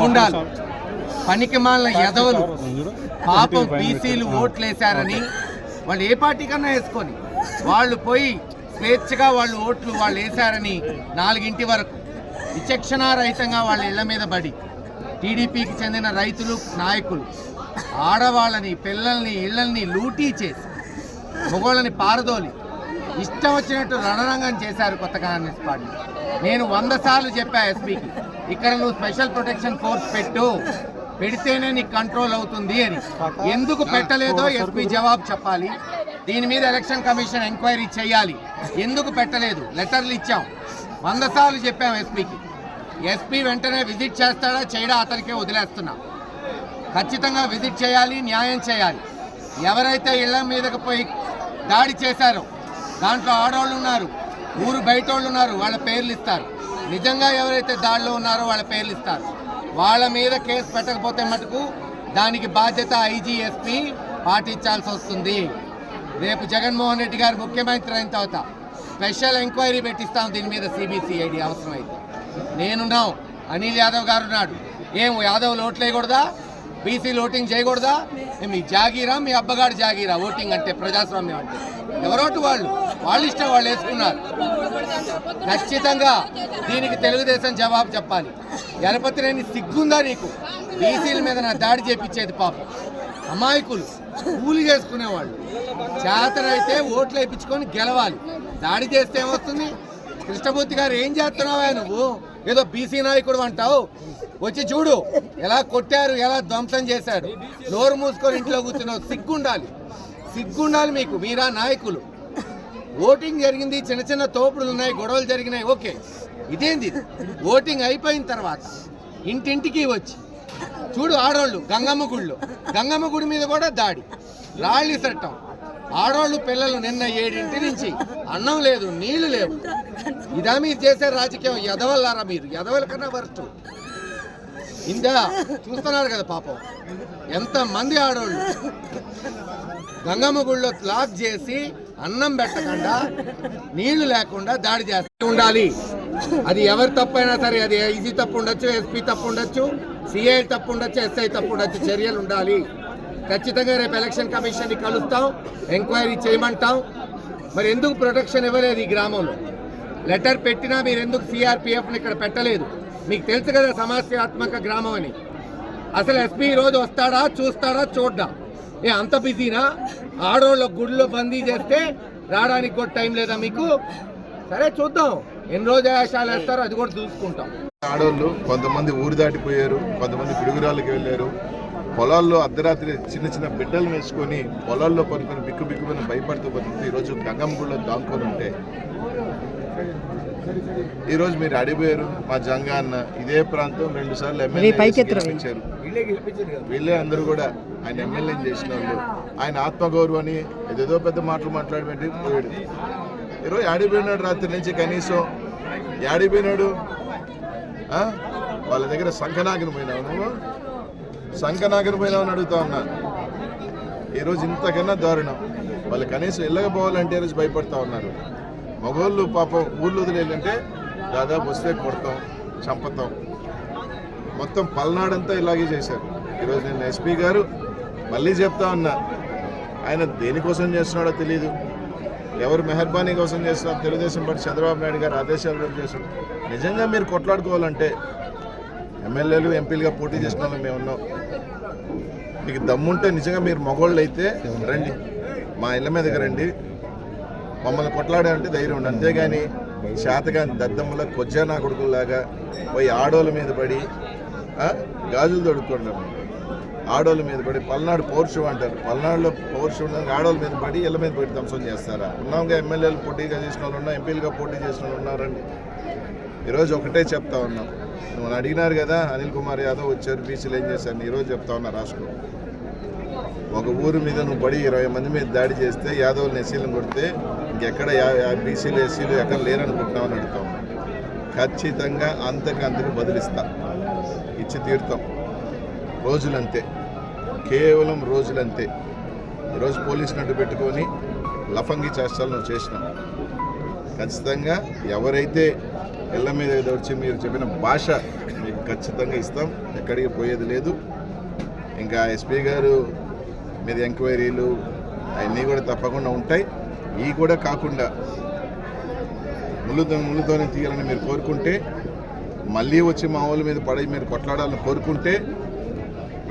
గుండాలు పనికి మాలిన ఎదవలు పాపం బీసీలు ఓట్లేశారని వాళ్ళు ఏ పార్టీ కన్నా వేసుకొని వాళ్ళు పోయి స్వేచ్ఛగా వాళ్ళు ఓట్లు వాళ్ళు వేశారని నాలుగింటి వరకు విచక్షణారహితంగా వాళ్ళ ఇళ్ళ మీద పడి టీడీపీకి చెందిన రైతులు నాయకులు ఆడవాళ్ళని పిల్లల్ని ఇళ్ళల్ని లూటీ చేసి మొగోళ్ళని పారదోలి ఇష్టం వచ్చినట్టు రణరంగం చేశారు కొత్త కాంగ్రెస్ పార్టీ. నేను వంద సార్లు చెప్పా ఎస్పీకి ఇక్కడ నువ్వు స్పెషల్ ప్రొటెక్షన్ ఫోర్స్ పెట్టు. పెడితేనే నీకు కంట్రోల్ అవుతుంది అని. ఎందుకు పెట్టలేదో ఎస్పీ జవాబు చెప్పాలి. దీని మీద ఎలక్షన్ కమిషన్ ఎంక్వైరీ చేయాలి. ఎందుకు పెట్టలేదు? లెటర్లు ఇచ్చాం. వంద సార్లు చెప్పాం ఎస్పీకి. ఎస్పీ వెంటనే విజిట్ చేస్తాడా చేయడా అతనికే వదిలేస్తున్నా. ఖచ్చితంగా విజిట్ చేయాలి న్యాయం చేయాలి. ఎవరైతే ఇళ్ళ మీదకి పోయి దాడి చేశారో దాంట్లో ఆడవాళ్ళు ఉన్నారు ఊరు బయట వాళ్ళు ఉన్నారు వాళ్ళ పేర్లు ఇస్తారు. నిజంగా ఎవరైతే దాడిలో ఉన్నారో వాళ్ళ పేర్లు ఇస్తారు. వాళ్ళ మీద కేసు పెట్టకపోతే మటుకు దానికి బాధ్యత ఐజీఎస్పీ పాటించాల్సి వస్తుంది. రేపు జగన్మోహన్ రెడ్డి గారు ముఖ్యమంత్రి అయిన తర్వాత స్పెషల్ ఎంక్వైరీ పెట్టిస్తాం దీని మీద సిబిసిఐడి అవసరమైతే. నేనున్నాం అనిల్ యాదవ్ గారు ఉన్నాడు. ఏం యాదవ్ లోట్లేయకూడదా వేయకూడదా బీసీ ఓటింగ్ చేయకూడదా? మీ జాగీరా మీ అబ్బగాడు జాగీరా. ఓటింగ్ అంటే ప్రజాస్వామ్యం అంటే. ఎవరోటి వాళ్ళు వాళ్ళు ఇష్టం వాళ్ళు వేసుకున్నారు. ఖచ్చితంగా దీనికి తెలుగుదేశం జవాబు చెప్పాలి. గణపతిరేని సిగ్గుందా నీకు? బీసీల మీద నా దాడి చేపించేది పాపం. అమాయకులు కూలి చేసుకునేవాళ్ళు. చేతనైతే ఓట్లు వేయించుకొని గెలవాలి. దాడి చేస్తే ఏమొస్తుంది? కృష్ణమూర్తి గారు ఏం చేస్తున్నావా నువ్వు? ఏదో బీసీ నాయకుడు అంటావు? వచ్చి చూడు ఎలా కొట్టారు ఎలా ధ్వంసం చేశాడు. నోరు మూసుకొని ఇంట్లో కూర్చున్నావు. సిగ్గుండాలి. సిగ్గుండాలి మీకు మీరా నాయకులు. ఓటింగ్ జరిగింది చిన్న చిన్న తోపుడులు ఉన్నాయి గొడవలు జరిగినాయి ఓకే. ఇదేంది ఓటింగ్ అయిపోయిన తర్వాత ఇంటింటికి వచ్చి చూడు ఆడోళ్ళు గంగమ్మ గుడిలో గంగమ్మ గుడి మీద కూడా దాడి. రాళ్ళు చట్టం ఆడవాళ్ళు పిల్లలు నిన్న ఏడింటి నుంచి అన్నం లేదు నీళ్ళు లేవు. ఇదా మీరు చేసే రాజకీయం ఎదవల్లారా మీరు? ఎదవల కన్నా వరస్ట్. ఇందా చూస్తున్నారు కదా పాపం. ఎంత మంది ఆడోళ్ళు. గంగమ్మ గుళ్ళో లాక్ చేసి అన్నం పెట్టకుండా నీళ్ళు లేకుండా దాడి చేస్తూ ఉండాలి. అది ఎవరి తప్పైనా సరే అది ఈజీ తప్పు ఉండొచ్చు ఎస్పీ తప్పు ఉండొచ్చు సిఐ తప్పు ఉండొచ్చు ఎస్ఐ తప్పు ఉండొచ్చు చర్యలు ఉండాలి. ఖచ్చితంగా రేపు ఎలక్షన్ కమిషన్ని కలుస్తాం ఎంక్వైరీ చేయమంటాం. మరి ఎందుకు ప్రొటెక్షన్ ఇవ్వలేదు ఈ గ్రామంలో? లెటర్ పెట్టినా మీరు ఎందుకు సిఆర్పిఎఫ్ని ఇక్కడ పెట్టలేదు? మీకు తెలుసు కదా సమస్యాత్మక గ్రామం అని. అసలు ఎస్పీ ఈ రోజు వస్తాడా చూస్తాడా చూడ్డా? ఏ అంత బిజీనా? ఆడోళ్ళ గుడిలో బందీ చేస్తే రావడానికి కూడా టైం లేదా మీకు? సరే చూద్దాం. ఎన్ని రోజు ఆశాలు వేస్తారో అది కూడా చూసుకుంటాం. ఆడోళ్ళు కొంతమంది ఊరు దాటిపోయారు కొంతమంది పిడుగురాళ్ళకి వెళ్ళారు. పొలాల్లో అర్ధరాత్రి చిన్న చిన్న బిడ్డలు వేసుకొని పొలాల్లో పడుకొని బిక్కు బిక్కుమని భయపడుతూ బతుకుతూ ఈరోజు గంగమ్మ గుడిలో దాక్కుని ఉంటే ఈరోజు మీరు అడిపోయారు మా జంగా అన్న ఇదే ప్రాంతం రెండు సార్లు ఎమ్మెల్యే గెలిపించారు. వీళ్ళే. అందరూ కూడా ఆయన ఎమ్మెల్యే చేసిన వాళ్ళు. ఆయన ఆత్మగౌరవాన్ని ఏదేదో పెద్ద మాటలు మాట్లాడబెట్టి పోయాడు. ఈరోజు ఆడిపోయినాడు రాత్రి నుంచి కనీసం. యాడిపోయినాడు? ఆ? వాళ్ళ దగ్గర సంఖనాగిన పోయినావు నువ్వు? సంఖనాగిన పోయినావు అని అడుగుతా ఉన్నా. ఈరోజు ఇంతకన్నా దారుణం. వాళ్ళు కనీసం ఇళ్ళకపోవాలంటే ఈరోజు భయపడతా ఉన్నారు. మగవాళ్ళు పాపం ఊళ్ళో వదిలేదంటే దాదాపు వస్తే కొడతాం చంపుతాం. మొత్తం పల్నాడంతా ఇలాగే చేశారు. ఈరోజు నేను ఎస్పీ గారు మళ్ళీ చెప్తా ఉన్నా ఆయన దేనికోసం చేస్తున్నాడో తెలియదు ఎవరు మెహర్బానీ కోసం చేస్తున్నారు తెలుగుదేశం పార్టీ చంద్రబాబు నాయుడు గారు ఆదేశాలు కూడా చేస్తున్నారు నిజంగా మీరు కొట్లాడుకోవాలంటే ఎమ్మెల్యేలు ఎంపీలుగా పోటీ చేసిన వాళ్ళు మేము ఉన్నాం. మీకు దమ్ముంటే నిజంగా మీరు మగోళ్ళు అయితే రండి. మా ఇళ్ళ మీదకి రండి. మమ్మల్ని కొట్లాడాలంటే ధైర్యం ఉండి. అంతేగాని శాతగాని దద్దమ్మల కొజ్జా నా కొడుకుల్లాగా పోయి ఆడోళ్ళ మీద పడి గాజులు తొడుక్కుంటాం ఆడోళ్ళ మీద పడి పల్నాడు పౌరుషం అంటారు. పల్నాడులో పౌరుషం ఉండడానికి ఆడోళ్ళ మీద పడి ఇళ్ళ మీద పడి ధ్వంసం చేస్తారా? ఉన్నాంగా ఎమ్మెల్యేలు పోటీగా చేసిన వాళ్ళు ఉన్నా ఎంపీలుగా పోటీ చేసిన వాళ్ళు ఉన్నారండి ఈరోజు ఒకటే చెప్తా ఉన్నాం. నువ్వు అడిగినారు కదా అనిల్ కుమార్ యాదవ్ వచ్చారు బీసీలు ఏం చేశారు ఈరోజు చెప్తా ఉన్నా రాష్ట్రం ఒక ఊరు మీద నువ్వు పడి ఇరవై మంది మీద దాడి చేస్తే యాదవులను నెసీలను కొడితే ఇంకెక్కడ బీసీలు ఎస్సీలు ఎక్కడ లేరనుకుంటున్నామని అడుగుతా ఉన్నాం. ఖచ్చితంగా అంతకంతకు బదిలిస్తాం బదిలిస్తా. ఇచ్చి తీరుతాం. రోజులంతే. కేవలం రోజులంతే. ఈరోజు పోలీస్ నడ్డు పెట్టుకొని లఫంగి చేష్టాలు నువ్వు చేసినావు. ఖచ్చితంగా ఎవరైతే ఇళ్ళ మీద ఏదో వచ్చి మీరు చెప్పిన భాష మీకు ఖచ్చితంగా ఇస్తాం. ఎక్కడికి పోయేది లేదు. ఇంకా ఎస్పీ గారు మీద ఎంక్వైరీలు అవన్నీ కూడా తప్పకుండా ఉంటాయి. ఇవి కూడా కాకుండా ముళ్ళుతో ముళ్ళుతోనే తీయాలని మీరు కోరుకుంటే మళ్ళీ వచ్చి మా వాళ్ళ మీద పడి మీరు కొట్లాడాలని కోరుకుంటే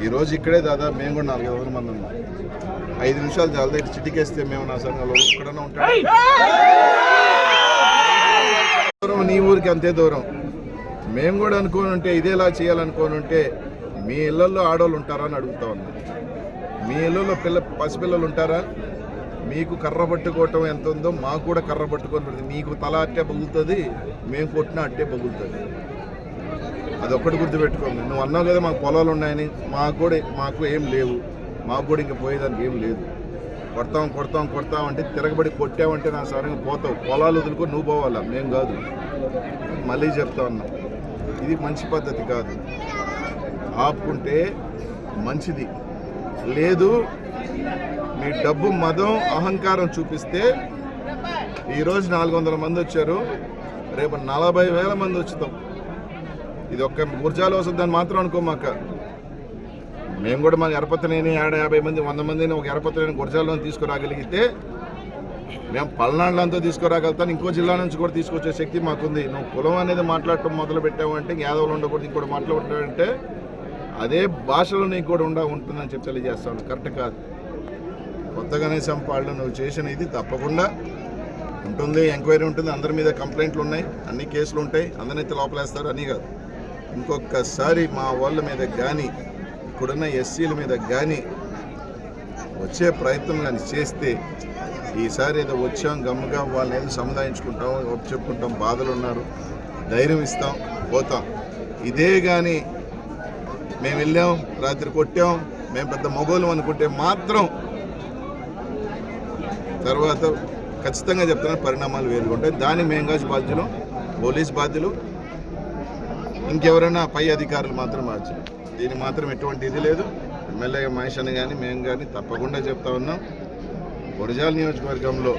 ఈరోజు ఇక్కడే దాదాపు మేము కూడా నాలుగు వందల మంది ఉన్నాం. ఐదు నిమిషాలు చాలా దగ్గర చిటికేస్తే మేము నా సంఘంలో ఇక్కడనే ఉంటాం దూరం నీ ఊరికి అంతే దూరం. మేము కూడా అనుకోని ఉంటే ఇదేలా చేయాలనుకోని ఉంటే మీ ఇళ్ళల్లో ఆడవాళ్ళు ఉంటారా అని అడుగుతా ఉన్నాం. మీ ఇళ్ళల్లో పిల్ల పసిపిల్లలు ఉంటారా? మీకు కర్ర పట్టుకోవటం ఎంత ఉందో మాకు కూడా కర్ర పట్టుకొని పడుతుంది. నీకు తల అట్టే పగులుతుంది మేము కొట్టిన అట్టే పగులుతుంది అది ఒక్కటి గుర్తుపెట్టుకోండి. నువ్వు అన్నావు కదా మాకు పొలాలు ఉన్నాయని మాకు కూడా మాకు ఏం లేవు. మాకు కూడా ఇంకా పోయేదానికి ఏం లేదు. కొడతాం కొడతాం కొడతాం అంటే తిరగబడి కొట్టావంటే నా సరంగా పోతావు. పొలాలు వదులుకో నువ్వు పోవాలా? మేము కాదు. మళ్ళీ చెప్తా ఉన్నా. ఇది మంచి పద్ధతి కాదు. ఆపుకుంటే మంచిది. లేదు మీ డబ్బు మదం అహంకారం చూపిస్తే ఈరోజు నాలుగు వందల మంది వచ్చారు. రేపు నలభై వేల మంది వచ్చుతాం ఇది ఒక్క గుర్జాలు వస్తుందని మాత్రం అనుకోమాక. మేము కూడా మన ఎరపతనేని ఏడ యాభై మంది వంద మందిని ఒక ఎరపతనేని గుర్జాల్లో తీసుకురాగలిగితే మేము పల్నాడులంతా తీసుకురాగలుగుతాను ఇంకో జిల్లా నుంచి కూడా తీసుకొచ్చే శక్తి మాకుంది. నువ్వు కులం అనేది మాట్లాడటం మొదలు పెట్టావంటే యాదవులు ఉండకూడదు ఇంకోటి మాట్లాడుతావంటే అదే భాషలో నీకు కూడా ఉండ ఉంటుందని చెప్పి తెలియజేస్తాను. కరెక్ట్ కాదు. కొత్తగానే సంపాళ్ళు నువ్వు చేసిన ఇది తప్పకుండా ఉంటుంది. ఎంక్వైరీ ఉంటుంది. అందరి మీద కంప్లైంట్లు ఉన్నాయి. అన్ని కేసులు ఉంటాయి. అందరినైతే లోపలేస్తారు. అని కాదు. ఇంకొకసారి మా వాళ్ళ మీద కానీ ఇప్పుడున్న ఎస్సీల మీద కానీ వచ్చే ప్రయత్నం కానీ చేస్తే ఈసారి ఏదో వచ్చాం గమ్ముగా వాళ్ళని ఏదో సముదాయించుకుంటాం చెప్పుకుంటాం బాధలు ఉన్నారు. ధైర్యం ఇస్తాం పోతాం. ఇదే కానీ మేము వెళ్ళాం రాత్రి కొట్టాం మేము పెద్ద మొగోలు అనుకుంటే మాత్రం తర్వాత ఖచ్చితంగా చెప్తున్న పరిణామాలు వేరుగా ఉంటాయి దాని మేము బాధ్యులు పోలీస్ బాధ్యులు ఇంకెవరైనా పై అధికారులు మాత్రం బాధ్యులు దీని మాత్రం ఎటువంటి ఇది లేదు. ఎమ్మెల్యే మహేష్ అని కానీ మేము కానీ తప్పకుండా చెప్తా ఉన్నాం. గురజాల నియోజకవర్గంలో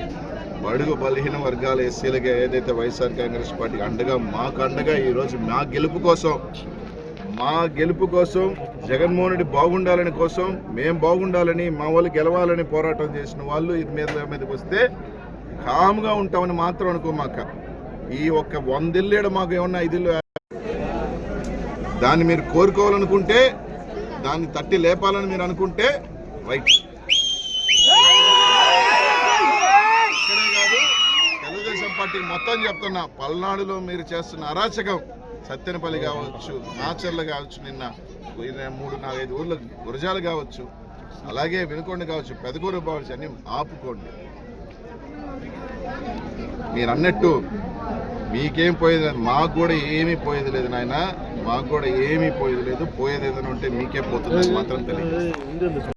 బడుగు బలహీన వర్గాల ఎస్సీలుగా ఏదైతే వైఎస్ఆర్ కాంగ్రెస్ పార్టీ అండగా మాకు అండగా ఈరోజు మా గెలుపు కోసం మా గెలుపు కోసం జగన్మోహన్ రెడ్డి బాగుండాలని కోసం మేము బాగుండాలని మా వాళ్ళు గెలవాలని పోరాటం చేసిన వాళ్ళు ఇది మీద మీదకి వస్తే కామ్గా ఉంటామని మాత్రం అనుకోమాక. ఈ ఒక్క వందిల్లేడు మాకు ఏమన్నా ఐదిల్లు దాన్ని మీరు కోరుకోవాలనుకుంటే దాన్ని తట్టి లేపాలని మీరు అనుకుంటే రైట్. తెలుగుదేశం పార్టీ మొత్తం చెప్తున్నా పల్నాడులో మీరు చేస్తున్న అరాచకం సత్తెనపల్లి కావచ్చు మాచర్లు కావచ్చు నిన్న. ఇరవై మూడు నాలుగైదు ఊర్లు గురజాలు కావచ్చు అలాగే వినుకొండ కావచ్చు పెదకూరు కావచ్చు అన్ని ఆపుకోండి. మీరు అన్నట్టు మీకేం పోయేది లేదు. మాకు కూడా ఏమీ పోయేది లేదు నాయన. మాకు కూడా ఏమీ పోయేది లేదు. పోయేది ఏదైనా ఉంటే మీకే పోతుంది మాత్రం తెలియదు